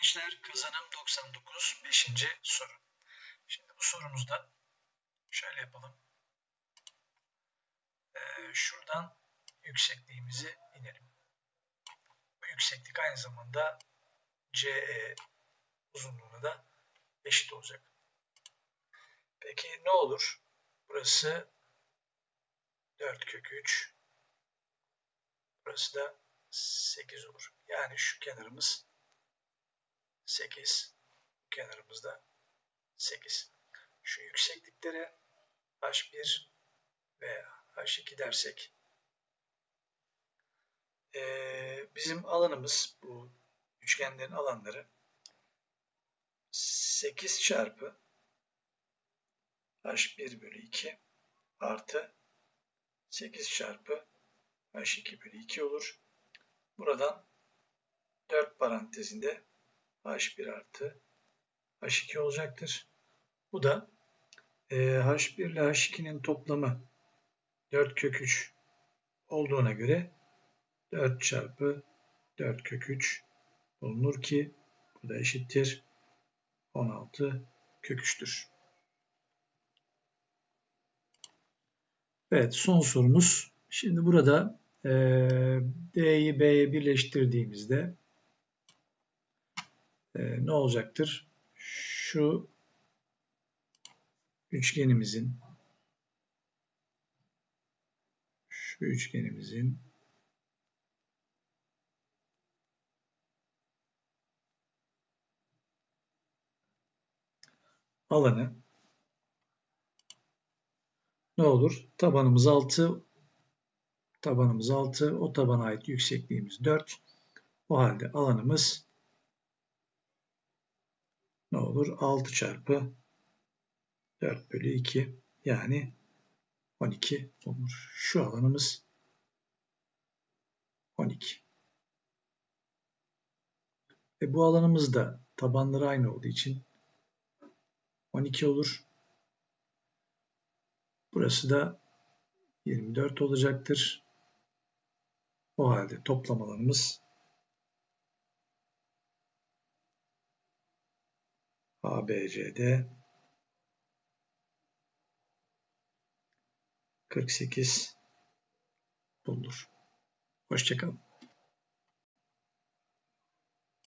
gençler kazanım 99 5. soru. Şimdi bu sorumuzda şöyle yapalım. Ee, şuradan yüksekliğimizi inelim. Bu yükseklik aynı zamanda CE uzunluğuna da eşit olacak. Peki ne olur? Burası 4 kök 3. Burası da 8 olur. Yani şu kenarımız 8. Bu kenarımızda 8. Şu yüksekliklere H1 ve H2 dersek ee, bizim alanımız bu üçgenlerin alanları 8 çarpı H1 bölü 2 artı 8 çarpı H2 bölü 2 olur. Buradan 4 parantezinde H1 artı H2 olacaktır. Bu da e, H1 ile H2'nin toplamı 4 kök 3 olduğuna göre 4 çarpı 4 kök 3 bulunur ki bu da eşittir 16 kök 3'tür. Evet son sorumuz. Şimdi burada e, D'yi B'ye birleştirdiğimizde e, ne olacaktır? Şu üçgenimizin şu üçgenimizin alanı ne olur? Tabanımız 6 tabanımız 6 o tabana ait yüksekliğimiz 4 o halde alanımız ne olur? 6 çarpı 4 bölü 2 yani 12 olur. Şu alanımız 12. Ve bu alanımız da tabanları aynı olduğu için 12 olur. Burası da 24 olacaktır. O halde toplam alanımız ABCD 48 bulunur. Hoşçakalın.